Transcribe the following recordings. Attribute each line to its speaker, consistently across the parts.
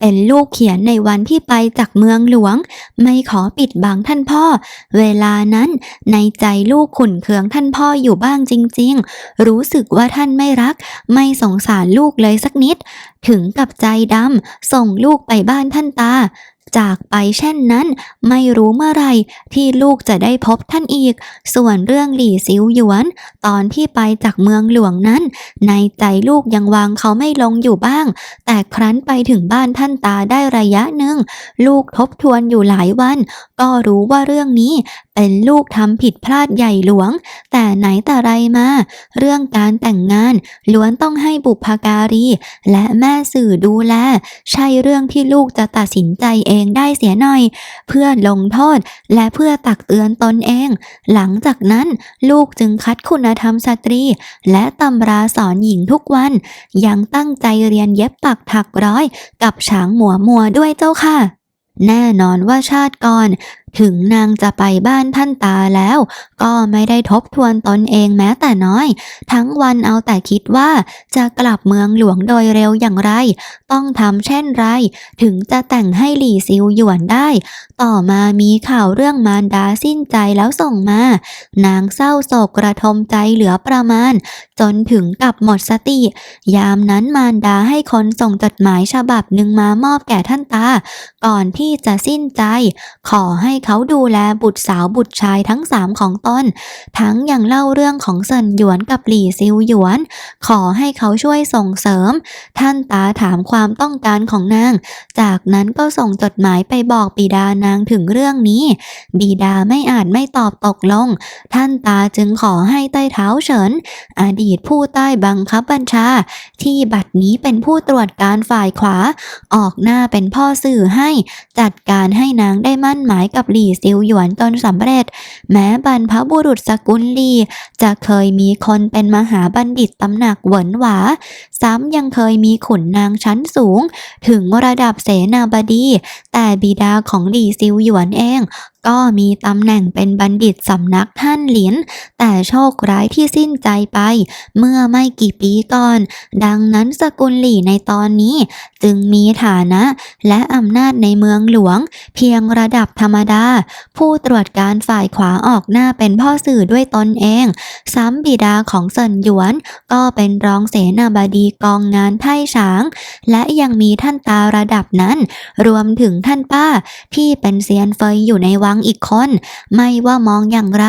Speaker 1: เป็นลูกเขียนในวันที่ไปจากเมืองหลวง ไม่ขอปิดบังท่านพ่อ เวลานั้นในใจลูกขุนเคืองท่านพ่ออยู่บ้างจริง ๆ รู้สึกว่าท่านไม่รัก ไม่สงสารลูกเลยสักนิด ถึงกับใจดำส่งลูกไปบ้านท่านตา จากไปเช่นนั้น ไม่รู้เมื่อไหรที่ลูกจะได้พบท่านอีก ส่วนเรื่องหลี่ซิวหยวน ตอนที่ไปจากเมืองหลวงนั้น ในใจลูกยังวางเขาไม่ลงอยู่บ้าง แต่ครั้นไปถึงบ้านท่านตาได้ระยะหนึ่ง ลูกทบทวนอยู่หลายวัน ก็รู้ว่าเรื่องนี้เป็นลูกทำผิดพลาดใหญ่หลวง แต่ไหนแต่ไรมา เรื่องการแต่งงาน ล้วนต้องให้บุพการี และแม่สื่อดูแล ใช่เรื่องที่ลูกจะตัดสินใจเองได้เสียหน่อย เพื่อลงโทษและเพื่อตักเตือนตนเอง หลังจากนั้นลูกจึงคัดคุณธรรมสตรี และตำราสอนหญิงทุกวัน ยังตั้งใจเรียนเย็บปักถักร้อย กับฉางหมัวมัวด้วยเจ้าค่ะแน่นอนว่าชาติก่อน ถึงนางจะไปบ้านท่านตาแล้ว ก็ไม่ได้ทบทวนตนเองแม้แต่น้อย ทั้งวันเอาแต่คิดว่าจะกลับเมืองหลวงโดยเร็วอย่างไร ต้องทำเช่นไร ถึงจะแต่งให้หลี่ซิวหยวนได้ ต่อมามีข่าวเรื่องมารดาสิ้นใจแล้วส่งมา นางเศร้าโศกกระทมใจเหลือประมาณ จนถึงกับหมดสติ ยามนั้นมารดาให้คนส่งจดหมายฉบับหนึ่งมามอบแก่ท่านตา ก่อนที่จะสิ้นใจ ขอให้เขาดูแลบุตรสาวบุตรชายทั้งสามของตนทั้งยังเล่าเรื่องของเซินหยวนกับหลี่ซิวหยวน ขอให้เขาช่วยส่งเสริม ท่านตาถามความต้องการของนาง จากนั้นก็ส่งจดหมายไปบอกบิดานางถึงเรื่องนี้ บิดาไม่อาจไม่ตอบตกลง ท่านตาจึงขอให้ใต้เท้าเฉิน อดีตผู้ใต้บังคับบัญชา ที่บัดนี้เป็นผู้ตรวจการฝ่ายขวา ออกหน้าเป็นพ่อสื่อให้ จัดการให้นางได้มั่นหมายกับหลี่ซิวหยวนจนสำเร็จ แม้บรรพบุรุษสกุลหลีจะเคยมีคนเป็นมหาบัณฑิตตำหนักเหวินหวา ซ้ำยังเคยมีขุนนางชั้นสูง ถึงระดับเสนาบดี แต่บิดาของหลี่ซิวหยวนเองก็มีตำแหน่งเป็นบัณฑิตสำนักท่านหลิน แต่โชคร้ายที่สิ้นใจไป เมื่อไม่กี่ปีก่อน ดังนั้นสกุลหลี่ในตอนนี้ จึงมีฐานะและอำนาจในเมืองหลวง เพียงระดับธรรมดา ผู้ตรวจการฝ่ายขวาออกหน้าเป็นพ่อสื่อด้วยตนเอง ซ้ำบิดาของเซินหยวน ก็เป็นรองเสนาบดีกองงานไพ่ฉาง และยังมีท่านตาระดับนั้น รวมถึงท่านป้าที่เป็นเซียนเฟยอยู่ในวังอีกคน ไม่ว่ามองอย่างไร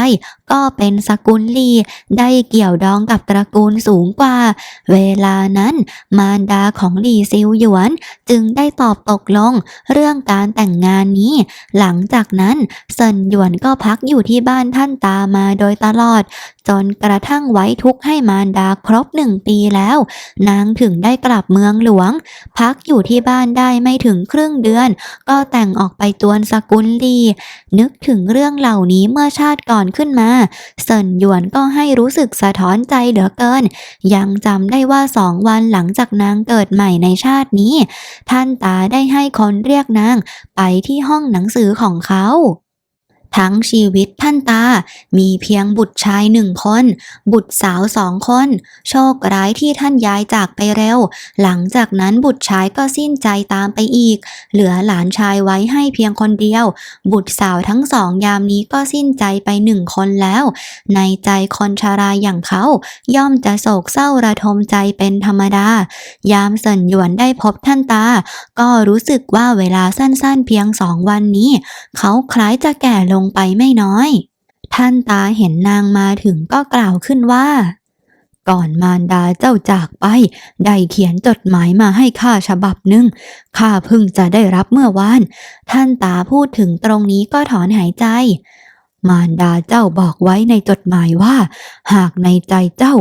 Speaker 1: ก็เป็นสกุลลีได้เกี่ยวดองกับตระกูลสูงกว่า เวลานั้นมารดาของหลี่ซิวหยวน จึงได้ตอบตกลงเรื่องการแต่งงานนี้ หลังจากนั้นเซินหยวนก็พักอยู่ที่บ้านท่านตามาโดยตลอด จนกระทั่งไว้ทุกข์ให้มารดาครบหนึ่งปีแล้ว นางถึงได้กลับเมืองหลวง พักอยู่ที่บ้านได้ไม่ถึงครึ่งเดือน ก็แต่งออกไปตวนสกุลลีนึกถึงเรื่องเหล่านี้เมื่อชาติก่อนขึ้นมาเซินหยวนก็ให้รู้สึกสะท้อนใจเหลือเกิน ยังจำได้ว่าสองวันหลังจากนางเกิดใหม่ในชาตินี้ ท่านตาได้ให้คนเรียกนางไปที่ห้องหนังสือของเขา ทั้งชีวิตท่านตา มีเพียงบุตรชายหนึ่งคน บุตรสาวสองคน โชคร้ายที่ท่านย้ายจากไปเร็ว หลังจากนั้นบุตรชายก็สิ้นใจตามไปอีก เหลือหลานชายไว้ให้เพียงคนเดียว บุตรสาวทั้งสองยามนี้ก็สิ้นใจไปหนึ่งคนแล้ว ในใจคนชาราอย่างเขาย่อมจะโศกเศร้าระทมใจเป็นธรรมดา ยามเสินหยวนได้พบท่านตา ก็รู้สึกว่าเวลาสั้นๆเพียงสองวันนี้ เขาคล้ายจะแก่ลงไปไม่น้อย ท่านตาเห็นนางมาถึงก็กล่าวขึ้นว่า ก่อนมารดาเจ้าจากไป ได้เขียนจดหมายมาให้ข้าฉบับหนึ่งข้าเพิ่งจะได้รับเมื่อวาน ท่านตาพูดถึงตรงนี้ก็ถอนหายใจ มารดาเจ้าบอกไว้ในจดหมายว่า หากในใจเจ้า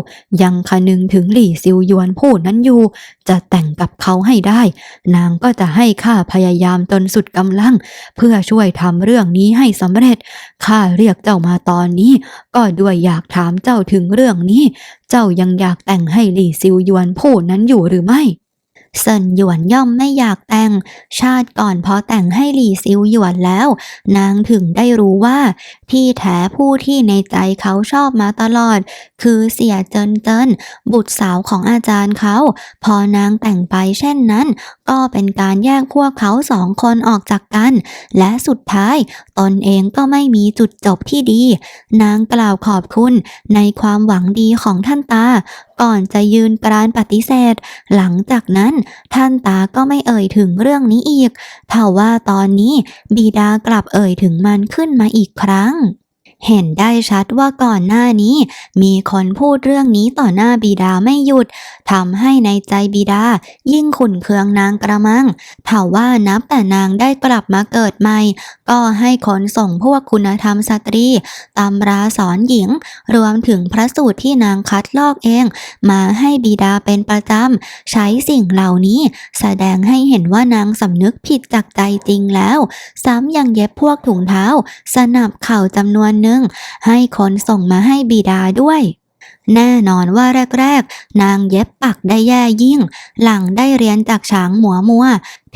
Speaker 1: ยังคนึงถึงหลี่ซิวหยวนผู้นั้นอยู่ จะแต่งกับเขาให้ได้ นางก็จะให้ข้าพยายามจนสุดกำลัง เพื่อช่วยทำเรื่องนี้ให้สำเร็จข้าเรียกเจ้ามาตอนนี้ ก็ด้วยอยากถามเจ้าถึงเรื่องนี้ เจ้ายังอยากแต่งให้หลี่ซิวหยวนผู้นั้นอยู่หรือไม่ เซินหยวนย่อมไม่อยากแต่ง ชาติก่อนพอแต่งให้หลี่ซิวหยวนแล้ว นางถึงได้รู้ว่า ที่แท้ผู้ที่ในใจเขาชอบมาตลอด คือเสียเจินเจินบุตรสาวของอาจารย์เขา พอนางแต่งไปเช่นนั้น ก็เป็นการแยกพวกเขาสองคนออกจากกัน และสุดท้าย ตนเองก็ไม่มีจุดจบที่ดี นางกล่าวขอบคุณในความหวังดีของท่านตา ก่อนจะยืนกรานปฏิเสธ หลังจากนั้นท่านตาก็ไม่เอ่ยถึงเรื่องนี้อีกเท่าว่าตอนนี้บิดากลับเอ่ยถึงมันขึ้นมาอีกครั้ง เห็นได้ชัดว่าก่อนหน้านี้ มีคนพูดเรื่องนี้ต่อหน้าบิดาไม่หยุดทำให้ในใจบิดา ยิ่งขุนเคืองนางกระมังเท่าว่านับแต่นางได้กลับมาเกิดใหม่ ก็ให้คนส่งพวกคุณธรรมสตรีตำราสอนหญิง รวมถึงพระสูตรที่นางคัดลอกเอง มาให้บิดาเป็นประจำ ใช้สิ่งเหล่านี้ แสดงให้เห็นว่านางสำนึกผิดจากใจจริงแล้ว ซ้ำยังเย็บพวกถุงเท้า สนับเข่าจำนวนหนึ่งให้คนส่งมาให้บิดาด้วย แน่นอนว่าแรก ๆ นางเย็บปักได้แย่ยิ่ง หลังได้เรียนจากช้างหมัวมัว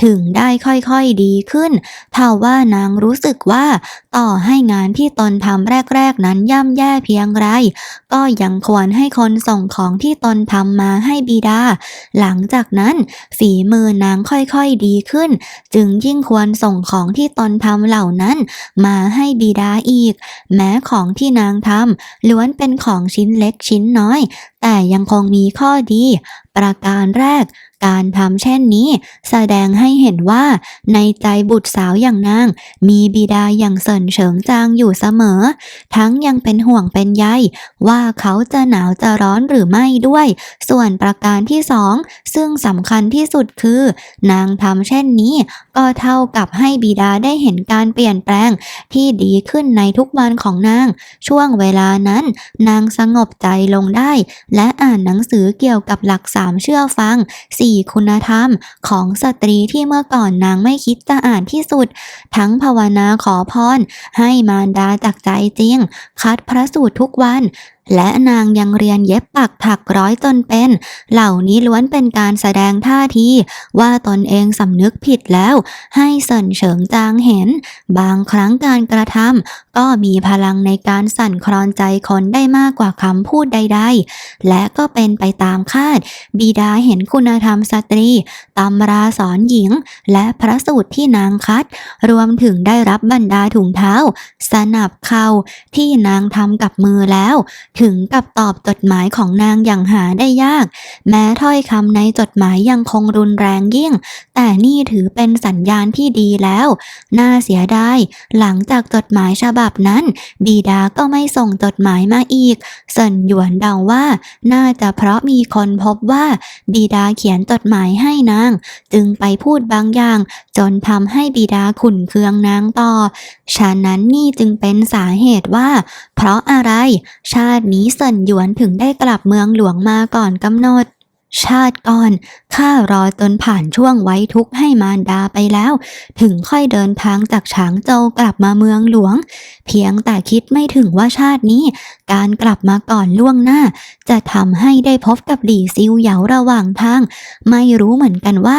Speaker 1: ถึงได้ค่อยๆดีขึ้นเท่าว่านางรู้สึกว่าต่อให้งานที่ตนทำแรกๆนั้นย่ำแย่เพียงไร ก็ยังควรให้คนส่งของที่ตนทำมาให้บิดา หลังจากนั้นฝีมือนางค่อยๆดีขึ้น จึงยิ่งควรส่งของที่ตนทำเหล่านั้น มาให้บิดาอีก แม้ของที่นางทำล้วนเป็นของชิ้นเล็กชิ้นน้อย แต่ยังคงมีข้อดี ประการแรก การทำเช่นนี้ แสดงให้เห็นว่าในใจบุตรสาวอย่างนาง มีบิดาอย่างเสินเฉิงจางอยู่เสมอ ทั้งยังเป็นห่วงเป็นใยว่าเขาจะหนาวจะร้อนหรือไม่ด้วย ส่วนประการที่สองซึ่งสำคัญที่สุดคือ นางทำเช่นนี้ ก็เท่ากับให้บิดาได้เห็นการเปลี่ยนแปลงที่ดีขึ้นในทุกวันของนาง ช่วงเวลานั้น นางสงบใจลงได้และอ่านหนังสือเกี่ยวกับหลักสามเชื่อฟังสี่คุณธรรมของสตรีที่เมื่อก่อนนางไม่คิดจะอ่านที่สุด ทั้งภาวนาขอพร ให้มารดาจากใจจริง คัดพระสูตรทุกวัน และนางยังเรียนเย็บปักถักร้อยจนเป็น เหล่านี้ล้วนเป็นการแสดงท่าที ว่าตนเองสำนึกผิดแล้ว ให้เสินเฉิงจางเห็น บางครั้งการกระทำก็มีพลังในการสั่นคลอนใจคนได้มากกว่าคำพูดใด ๆ และก็เป็นไปตามคาด บิดาเห็นคุณธรรมสตรีตำราสอนหญิง และพระสูตรที่นางคัด รวมถึงได้รับบรรดาถุงเท้า สนับเข่าที่นางทำกับมือแล้วถึงกับตอบจดหมายของนางอย่างหาได้ยาก แม้ถ้อยคำในจดหมายยังคงรุนแรงยิ่ง แต่นี่ถือเป็นสัญญาณที่ดีแล้ว น่าเสียดายหลังจากจดหมายฉบับนั้นบิดาก็ไม่ส่งจดหมายมาอีกเซินหยวนเดาว่า น่าจะเพราะมีคนพบว่าบิดาเขียนจดหมายให้นาง จึงไปพูดบางอย่าง จนทำให้บิดาขุนเคืองนางต่อ ฉะนั้นนี่จึงเป็นสาเหตุว่า เพราะอะไรชาตินี้เซินหยวนถึงได้กลับเมืองหลวงมาก่อนกำหนด ชาติก่อนข้ารอจนผ่านช่วงไว้ทุกข์ให้มารดาไปแล้ว ถึงค่อยเดินทางจากฉางโจวกลับมาเมืองหลวง เพียงแต่คิดไม่ถึงว่าชาตินี้ การกลับมาก่อนล่วงหน้า จะทำให้ได้พบกับหลี่ซิวเหยาระหว่างทาง ไม่รู้เหมือนกันว่า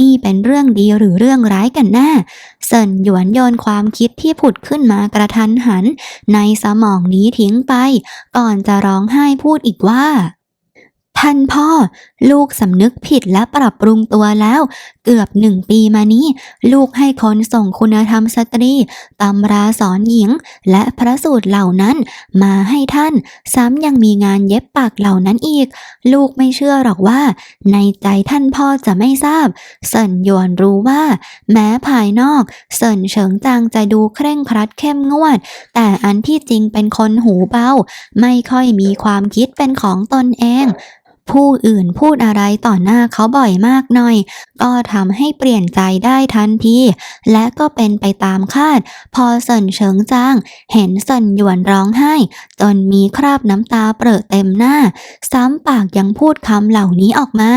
Speaker 1: นี่เป็นเรื่องดีหรือเรื่องร้ายกันแน่เซินหยวนโยนความคิดที่ผุดขึ้นมากระทันหัน ในสมองนี้ทิ้งไป ก่อนจะร้องไห้พูดอีกว่า ท่านพ่อ ลูกสำนึกผิดและปรับปรุงตัวแล้ว เกือบหนึ่งปีมานี้ ลูกให้คนส่งคุณธรรมสตรีตำราสอนหญิง และพระสูตรเหล่านั้น มาให้ท่าน ซ้ำยังมีงานเย็บปักเหล่านั้นอีก ลูกไม่เชื่อหรอกว่า ในใจท่านพ่อจะไม่ทราบ เซินหยวนรู้ว่า แม้ภายนอก เซินเฉิงจางจะดูเคร่งครัดเข้มงวด แต่อันที่จริงเป็นคนหูเบา ไม่ค่อยมีความคิดเป็นของตนเอง ผู้อื่นพูดอะไรต่อหน้าเขาบ่อยมากหน่อย ก็ทำให้เปลี่ยนใจได้ทันที และก็เป็นไปตามคาด พอเซินเฉิงจาง เห็นเซินหยวนร้องไห้ จนมีคราบน้ำตาเปรอะเต็มหน้า ซ้ำปากยังพูดคำเหล่านี้ออกมา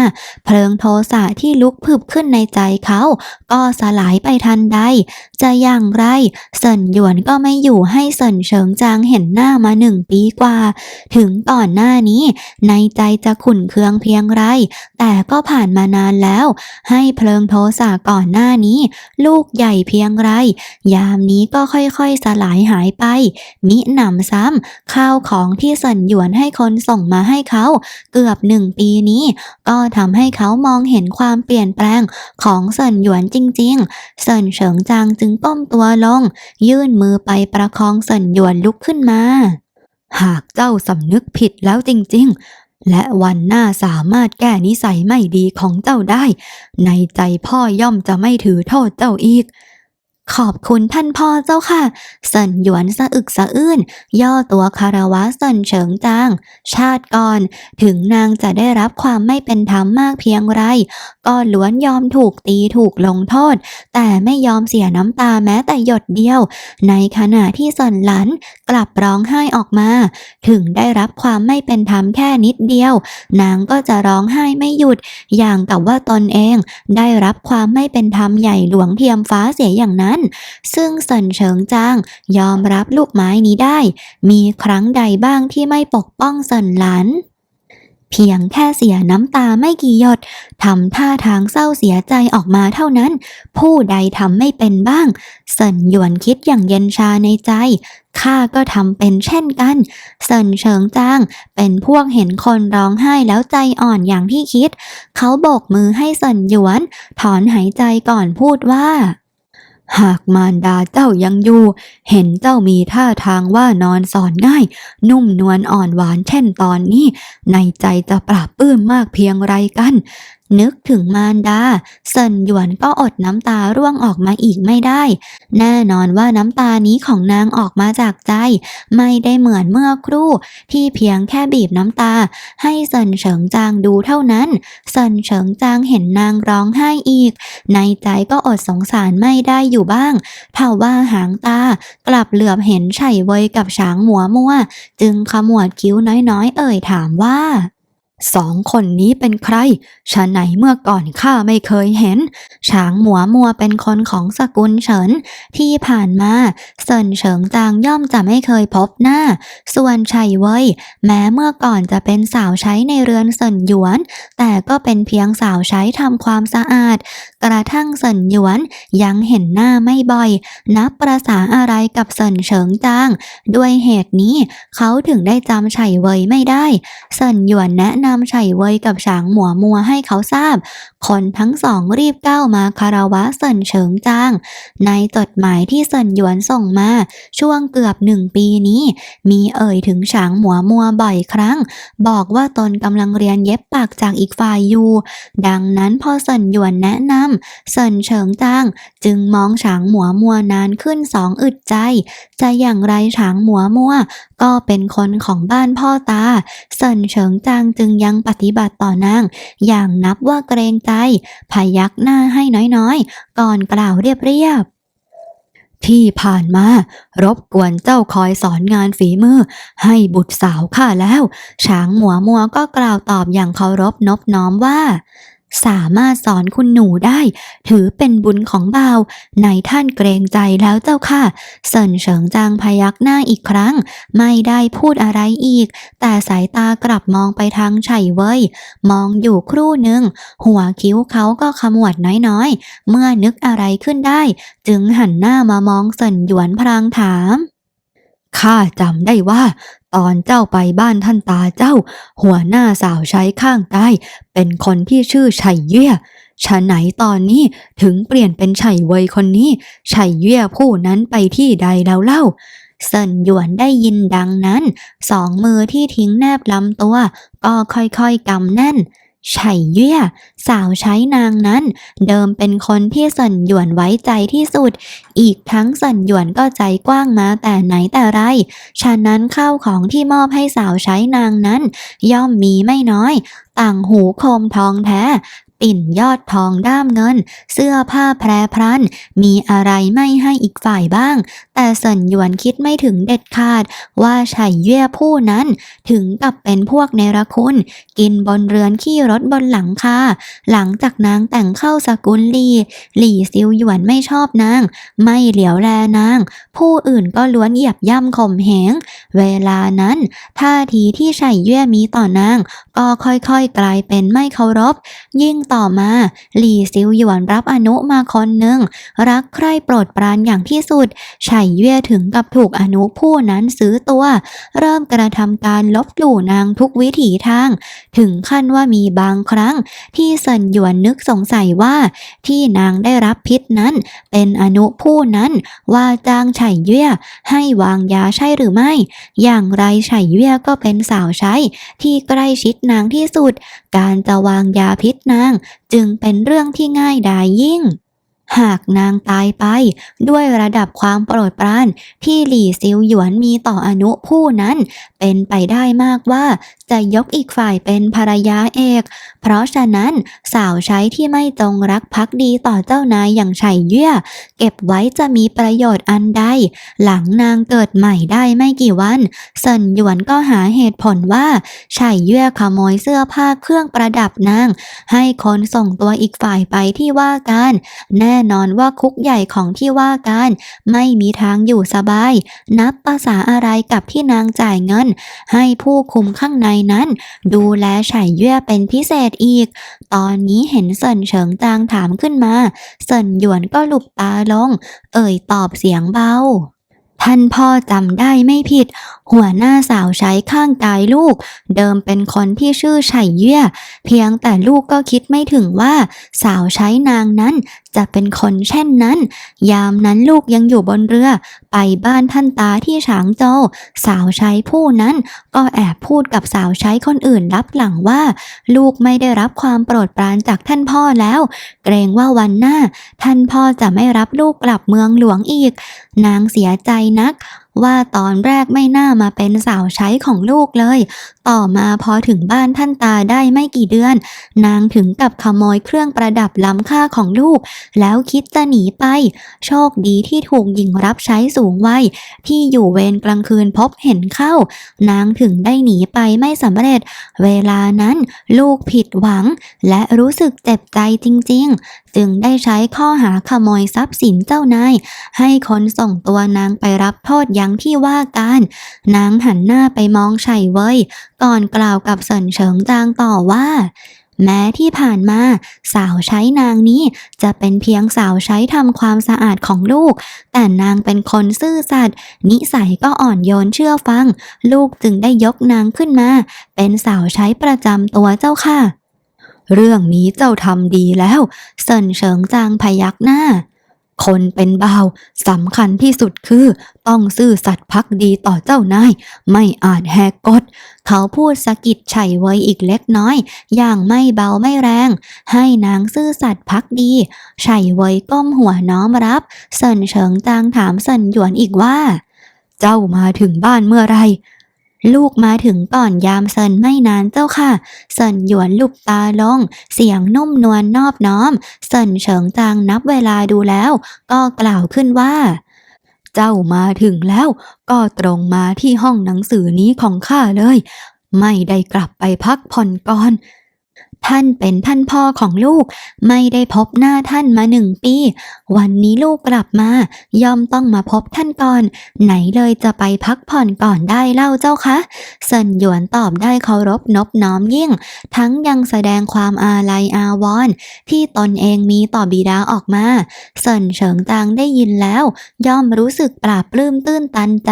Speaker 1: เพลิงโทสะที่ลุกพึบขึ้นในใจเขา ก็สลายไปทันใด จะอย่างไรเซินหยวนก็ไม่อยู่ให้เซินเฉิงจางเห็นหน้ามาหนึ่งปีกว่า ถึงก่อนหน้านี้ ในใจจะขุ่นเคืองเพียงไร แต่ก็ผ่านมานานแล้ว ให้เพลิงโทสะก่อนหน้านี้ ลูกใหญ่เพียงไร ยามนี้ก็ค่อยๆสลายหายไป มิหนำซ้ำข้าวของที่เซินหยวนให้คนส่งมาให้เขา เกือบหนึ่งปีนี้ ก็ทำให้เขามองเห็นความเปลี่ยนแปลงของเซินหยวนจริงๆเซินเฉิงจางจึงก้มตัวลง ยื่นมือไปประคองเซินหยวนลุกขึ้นมาหากเจ้าสำนึกผิดแล้วจริง ๆ และวันหน้าสามารถแก้นิสัยไม่ดีของเจ้าได้ ในใจพ่อย่อมจะไม่ถือโทษเจ้าอีก ขอบคุณท่านพ่อเจ้าค่ะเซินหยวนสะอึกสะอื้น ย่อตัวคารวะเซินเฉิงจาง ชาติก่อน ถึงนางจะได้รับความไม่เป็นธรรมมากเพียงไร ก็ล้วนยอมถูกตีถูกลงโทษ แต่ไม่ยอมเสียน้ำตาแม้แต่หยดเดียว ในขณะที่เซินหลันกลับร้องไห้ออกมา ถึงได้รับความไม่เป็นธรรมแค่นิดเดียว นางก็จะร้องไห้ไม่หยุด อย่างกับว่าตนเอง ได้รับความไม่เป็นธรรมใหญ่หลวงเทียมฟ้าเสียอย่างนั้นซึ่งเซินเฉิงจางยอมรับลูกไม้นี้ได้ มีครั้งใดบ้างที่ไม่ปกป้องเซินหลันเพียงแค่เสียน้ำตาไม่กี่หยดทำท่าทางเศร้าเสียใจออกมาเท่านั้น ผู้ใดทำไม่เป็นบ้างเซินหยวนคิดอย่างเย็นชาในใจข้าก็ทำเป็นเช่นกันเซินเฉิงจาง เป็นพวกเห็นคนร้องไห้แล้วใจอ่อนอย่างที่คิด เขาโบกมือให้เซินหยวน ถอนหายใจก่อนพูดว่า หากมารดาเจ้ายังอยู่ เห็นเจ้ามีท่าทางว่านอนสอนง่าย นุ่มนวลอ่อนหวานเช่นตอนนี้ ในใจจะปราบปลื้มมากเพียงไรกัน นึกถึงมารดาเซินหยวนก็อดน้ำตาร่วงออกมาอีกไม่ได้ แน่นอนว่าน้ำตานี้ของนางออกมาจากใจ ไม่ได้เหมือนเมื่อครู่ ที่เพียงแค่บีบน้ำตา ให้เซินเฉิงจางดูเท่านั้นเซินเฉิงจางเห็นนางร้องไห้อีก ในใจก็อดสงสารไม่ได้อยู่บ้างเท่าว่าหางตากลับเหลือบเห็นไฉเวยกับช้างหมัวมัว จึงขมวดคิ้วน้อยๆ เอ่ยถามว่า สองคนนี้เป็นใครชะไหนเมื่อก่อนข้าไม่เคยเห็น ช้างหมัวมัวเป็นคนของสกุลเฉิน ที่ผ่านมาเซินเฉิงจางย่อมจะไม่เคยพบหน้า ส่วนชัยเว่ยแม้เมื่อก่อนจะเป็นสาวใช้ในเรือนเซินหยวน แต่ก็เป็นเพียงสาวใช้ทำความสะอาดกระทั่งเซินหยวนยังเห็นหน้าไม่บ่อย นับประษาอะไรกับเซินเฉิงจาง ด้วยเหตุนี้เขาถึงได้จำไฉเว่ยไม่ได้ เซินหยวนแนะนำไฉเว่ยกับฉางหมัวมัวให้เขาทราบคนทั้งสองรีบก้าวมาคารวะเซินเฉิงจาง ในจดหมายที่เซินหยวนส่งมา ช่วงเกือบหนึ่งปีนี้ มีเอ่ยถึงฉางหมัวมัวบ่อยครั้ง บอกว่าตนกำลังเรียนเย็บปักจากอีกฝ่ายอยู่ ดังนั้นพอเซินหยวนแนะนำเซินเฉิงจาง จึงมองฉางหมัวมัวนานขึ้นสองอึดใจ จะอย่างไรฉางหมัวมัวก็เป็นคนของบ้านพ่อตา เซินเฉิงจางจึงยังปฏิบัติต่อนาง อย่างนับว่าเกรงใจ พยักหน้าให้น้อยๆ ก่อนกล่าวเรียบๆที่ผ่านมา รบกวนเจ้าคอยสอนงานฝีมือ ให้บุตรสาวข้าแล้ว ช้างหมัวมัวก็กล่าวตอบอย่างเคารพนบน้อมว่า สามารถสอนคุณหนูได้ ถือเป็นบุญของบ่าวในท่านเกรงใจแล้วเจ้าค่ะ เซินเฉิงจางพยักหน้าอีกครั้ง ไม่ได้พูดอะไรอีก แต่สายตากลับมองไปทางไฉเว่ยมองอยู่ครู่หนึ่ง หัวคิ้วเขาก็ขมวดน้อยๆ เมื่อนึกอะไรขึ้นได้ จึงหันหน้ามามองเซินหยวนพลางถาม ข้าจำได้ว่า ตอนเจ้าไปบ้านท่านตาเจ้า หัวหน้าสาวใช้ข้างใต้ เป็นคนที่ชื่อไฉเย่ยฉะไหนตอนนี้ถึงเปลี่ยนเป็นไฉเวยคนนี้ไฉเย่ยผู้นั้นไปที่ใดแล้วเล่าเซินหยวนได้ยินดังนั้น สองมือที่ทิ้งแนบลำตัว ก็ค่อยๆกำแน่น ไฉเย่ยสาวใช้นางนั้น เดิมเป็นคนที่สันหยวนไว้ใจที่สุด อีกทั้งสันหยวนก็ใจกว้างมาแต่ไหนแต่ไร ฉะนั้นข้าวของที่มอบให้สาวใช้นางนั้น ย่อมมีไม่น้อย ต่างหูโคมทองแท้ ปิ่นยอดทองด้ามเงิน เสื้อผ้าแพรพรัน มีอะไรไม่ให้อีกฝ่ายบ้าง แต่เสินหยวนคิดไม่ถึงเด็ดขาด ว่าไฉเย่ผู้นั้น ถึงกับเป็นพวกเนรคุณ กินบนเรือนขี้รถบนหลังคาหลังจากนางแต่งเข้าสกุลลี หลี่ซิวหยวนไม่ชอบนาง ไม่เหลียวแลนาง ผู้อื่นก็ล้วนเหยียบย่ำข่มเหง เวลานั้นท่าทีที่ไฉเย่มีต่อนาง ก็ค่อยๆกลายเป็นไม่เคารพ ยิ่งต่อมาหลี่ซิวหยวนรับอนุมาคนหนึ่ง รักใคร่โปรดปรานอย่างที่สุดไฉเย่ยถึงกับถูกอนุผู้นั้นซื้อตัว เริ่มกระทำการลบหลู่นางทุกวิถีทาง ถึงขั้นว่ามีบางครั้ง ที่เซินหยวนนึกสงสัยว่า ที่นางได้รับพิษนั้น เป็นอนุผู้นั้นว่าจ้างไฉเย่ยให้วางยาใช่หรือไม่ อย่างไรไฉเย่ยก็เป็นสาวใช้ที่ใกล้ชิดนางที่สุด การจะวางยาพิษนางจึงเป็นเรื่องที่ง่ายดายยิ่ง หากนางตายไป ด้วยระดับความโปรดปรานที่หลี่ซิวหยวนมีต่ออนุผู้นั้น เป็นไปได้มากว่าจะยกอีกฝ่ายเป็นภรรยาเอก เพราะฉะนั้นสาวใช้ที่ไม่จงรักภักดีต่อเจ้านายอย่างไฉเย่ยเก็บไว้จะมีประโยชน์อันใด หลังนางเกิดใหม่ได้ไม่กี่วันเซินหยวนก็หาเหตุผลว่าไฉเย่ยขโมยเสื้อผ้าเครื่องประดับนาง ให้คนส่งตัวอีกฝ่ายไปที่ว่าการแน่นอนว่าคุกใหญ่ของที่ว่าการ ไม่มีทางอยู่สบาย นับภาษาอะไรกับที่นางจ่ายเงิน ให้ผู้คุมข้างในนั้น ดูแลไฉเย่ยเป็นพิเศษอีก ตอนนี้เห็นเซินเฉิงจางถามขึ้นมาเซินหยวนก็หลุบตาลง เอ่ยตอบเสียงเบาท่านพ่อจำได้ไม่ผิด หัวหน้าสาวใช้ข้างกายลูก เดิมเป็นคนที่ชื่อไฉเย่ย เพียงแต่ลูกก็คิดไม่ถึงว่า สาวใช้นางนั้น จะเป็นคนเช่นนั้น ยามนั้นลูกยังอยู่บนเรือ ไปบ้านท่านตาที่ฉางโจวสาวใช้ผู้นั้นก็แอบพูดกับสาวใช้คนอื่นรับหลังว่า ลูกไม่ได้รับความโปรดปรานจากท่านพ่อแล้ว เกรงว่าวันหน้า ท่านพ่อจะไม่รับลูกกลับเมืองหลวงอีก นางเสียใจนักว่าตอนแรกไม่น่ามาเป็นสาวใช้ของลูกเลย ต่อมาพอถึงบ้านท่านตาได้ไม่กี่เดือน นางถึงกับขโมยเครื่องประดับล้ำค่าของลูก แล้วคิดจะหนีไป โชคดีที่ถูกหญิงรับใช้สูงวัยที่อยู่เวรกลางคืนพบเห็นเข้า นางถึงได้หนีไปไม่สำเร็จ เวลานั้นลูกผิดหวัง และรู้สึกเจ็บใจจริง ๆ จึงได้ใช้ข้อหาขโมยทรัพย์สินเจ้านายให้คนส่งตัวนางไปรับโทษยังที่ว่าการ นางหันหน้าไปมองไฉเว้ยก่อนกล่าวกับเสินเฉิงจางต่อว่า แม้ที่ผ่านมาสาวใช้นางนี้จะเป็นเพียงสาวใช้ทำความสะอาดของลูก แต่นางเป็นคนซื่อสัตย์นิสัยก็อ่อนโยนเชื่อฟัง ลูกจึงได้ยกนางขึ้นมา เป็นสาวใช้ประจำตัวเจ้าค่ะ เรื่องนี้เจ้าทำดีแล้ว เซินเฉิงจางพยักหน้า คนเป็นบ่าวสำคัญที่สุดคือ ต้องซื่อสัตย์พักดีต่อเจ้านาย ไม่อาจแหกกฎ เขาพูดสะกิดไฉไว้อีกเล็กน้อย อย่างไม่เบาไม่แรง ให้นางซื่อสัตย์พักดีไฉเว้ก้มหัวน้อมรับ เซินเฉิงจางถามเซินหยวนอีกว่า เจ้ามาถึงบ้านเมื่อไร ลูกมาถึงก่อนยามเซินไม่นานเจ้าค่ะ เซินหยวนลุกตาลง เสียงนุ่มนวลนอบน้อม เซินเฉิงจางนับเวลาดูแล้ว ก็กล่าวขึ้นว่า เจ้ามาถึงแล้ว ก็ตรงมาที่ห้องหนังสือนี้ของข้าเลย ไม่ได้กลับไปพักผ่อนก่อน ท่านเป็นท่านพ่อของลูก ไม่ได้พบหน้าท่านมาหนึ่งปี วันนี้ลูกกลับมา ย่อมต้องมาพบท่านก่อน ไหนเลยจะไปพักผ่อนก่อนได้เล่าเจ้าคะเซินหยวนตอบได้เคารพนบน้อมยิ่ง ทั้งยังแสดงความอาลัยอาวรณ์ที่ตนเองมีต่อบิดาออกมาเซินเฉิงจางได้ยินแล้ว ย่อมรู้สึกปราบปลื้มตื้นตันใจ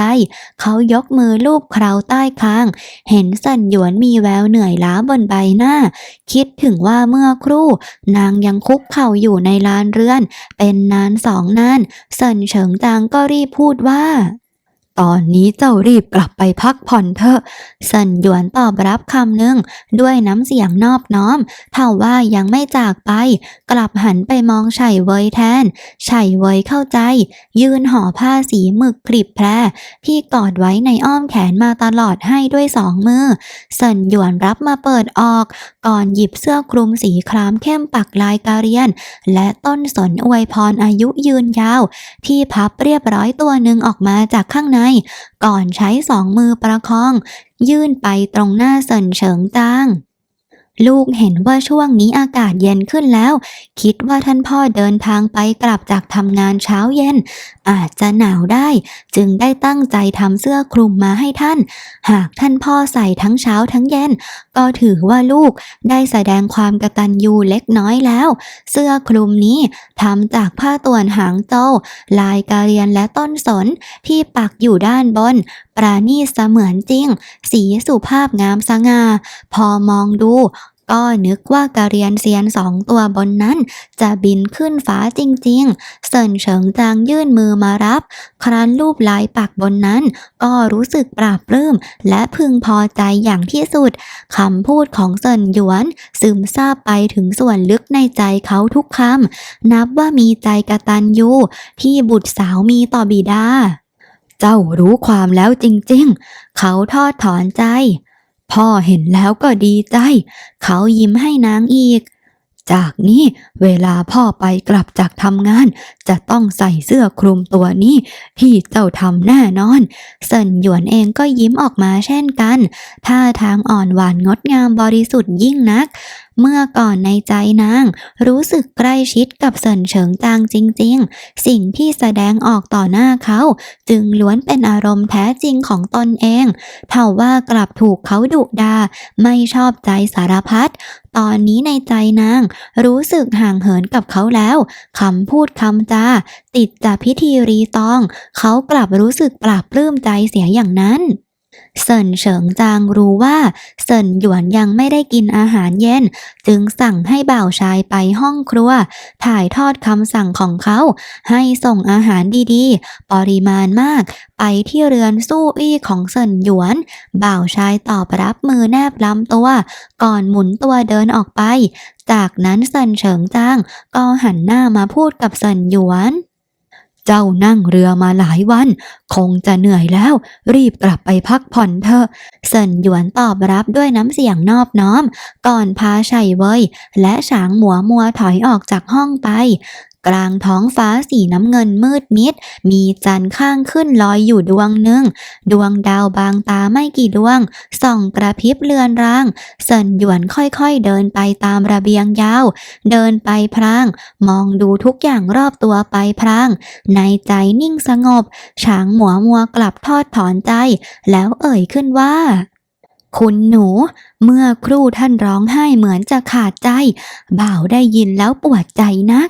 Speaker 1: เขายกมือลูบเคราใต้คาง เห็นเซินหยวนมีแววเหนื่อยล้าบนใบหน้า คิดถึงว่าเมื่อครู่ นางยังคุกเข่าอยู่ในลานเรือน เป็นนานสองนานเซินเฉิงจางก็รีบพูดว่า ตอนนี้เจ้ารีบกลับไปพักผ่อนเถอะเซินหยวนตอบรับคำหนึ่งด้วยน้ำเสียงนอบน้อมเท่าว่ายังไม่จากไป กลับหันไปมองไฉเวยแทนไฉเวยเข้าใจ ยืนห่อผ้าสีหมึกกริบแพรที่กอดไว้ในอ้อมแขนมาตลอดให้ด้วยสองมือเซินหยวนรับมาเปิดออก ก่อนหยิบเสื้อคลุมสีครามเข้มปักลายกาเรียน และต้นสนอวยพรอายุยืนยาว ที่พับเรียบร้อยตัวหนึ่งออกมาจากข้างในก่อนใช้สองมือประคอง ยื่นไปตรงหน้าเซินเฉิงจาง ลูกเห็นว่าช่วงนี้อากาศเย็นขึ้นแล้ว คิดว่าท่านพ่อเดินทางไปกลับจากทำงานเช้าเย็น อาจจะหนาวได้ จึงได้ตั้งใจทำเสื้อคลุมมาให้ท่าน หากท่านพ่อใส่ทั้งเช้าทั้งเย็น ก็ถือว่าลูกได้แสดงความกตัญญูเล็กน้อยแล้ว เสื้อคลุมนี้ทำจากผ้าต่วนหางโจลายกาเรียนและต้นสนที่ปักอยู่ด้านบน ปราณีตเสมือนจริง สีสุภาพงามสง่า พอมองดูก็นึกว่ากระเรียนเซียนสองตัวบนนั้น จะบินขึ้นฟ้าจริงๆ เซินเฉิงจางยื่นมือมารับ ครั้นรูปลายปักบนนั้น ก็รู้สึกปราบปลื้ม และพึงพอใจอย่างที่สุด คำพูดของเซินหยวน ซึมซาบไปถึงส่วนลึกในใจเขาทุกคำ นับว่ามีใจกระตันยูที่บุตรสาวมีต่อบิดา เจ้ารู้ความแล้วจริงๆ เขาทอดถอนใจ พ่อเห็นแล้วก็ดีใจ เขายิ้มให้นางอีก จากนี้เวลาพ่อไปกลับจากทำงาน จะต้องใส่เสื้อคลุมตัวนี้ ที่เจ้าทำแน่นอนเซินหยวนเองก็ยิ้มออกมาเช่นกันท่าทางอ่อนหวานงดงามบริสุทธิ์ยิ่งนัก เมื่อก่อนในใจนาง รู้สึกใกล้ชิดกับเซินเฉิงจางจริง ๆ สิ่งที่แสดงออกต่อหน้าเขา จึงล้วนเป็นอารมณ์แท้จริงของตนเองเท่าว่ากลับถูกเขาดุดา ไม่ชอบใจสารพัดตอนนี้ในใจนาง รู้สึกห่างเหินกับเขาแล้วคำพูดคำจาติดจากพิธีรีตอง เขากลับรู้สึกปราบปลื้มใจเสียอย่างนั้น เซินเฉิงจางรู้ว่าเซินหยวนยังไม่ได้กินอาหารเย็น จึงสั่งให้บ่าวชายไปห้องครัว ถ่ายทอดคำสั่งของเขา ให้ส่งอาหารดีๆ ปริมาณมาก ไปที่เรือนสู้อี้ของเซินหยวน บ่าวชายตอบรับมือแนบล้ำตัว ก่อนหมุนตัวเดินออกไป จากนั้นเซินเฉิงจางก็หันหน้ามาพูดกับเซินหยวน เจ้านั่งเรือมาหลายวัน คงจะเหนื่อยแล้ว รีบกลับไปพักผ่อนเถอะเซินหยวนตอบรับด้วยน้ำเสียงนอบน้อม ก่อนพาชัยเว่ยและฉางหมัวมัวถอยออกจากห้องไป กลางท้องฟ้าสีน้ำเงินมืดมิด มีจันทร์ข้างขึ้นลอยอยู่ดวงหนึ่ง ดวงดาวบางตาไม่กี่ดวง ส่องกระพริบเลือนรางเซินหยวนค่อยๆเดินไปตามระเบียงยาว เดินไปพราง มองดูทุกอย่างรอบตัวไปพราง ในใจนิ่งสงบฉางหมัวมัวกลับทอดถอนใจ แล้วเอ่ยขึ้นว่าคุณหนู เมื่อครู่ท่านร้องไห้เหมือนจะขาดใจ บ่าวได้ยินแล้วปวดใจนัก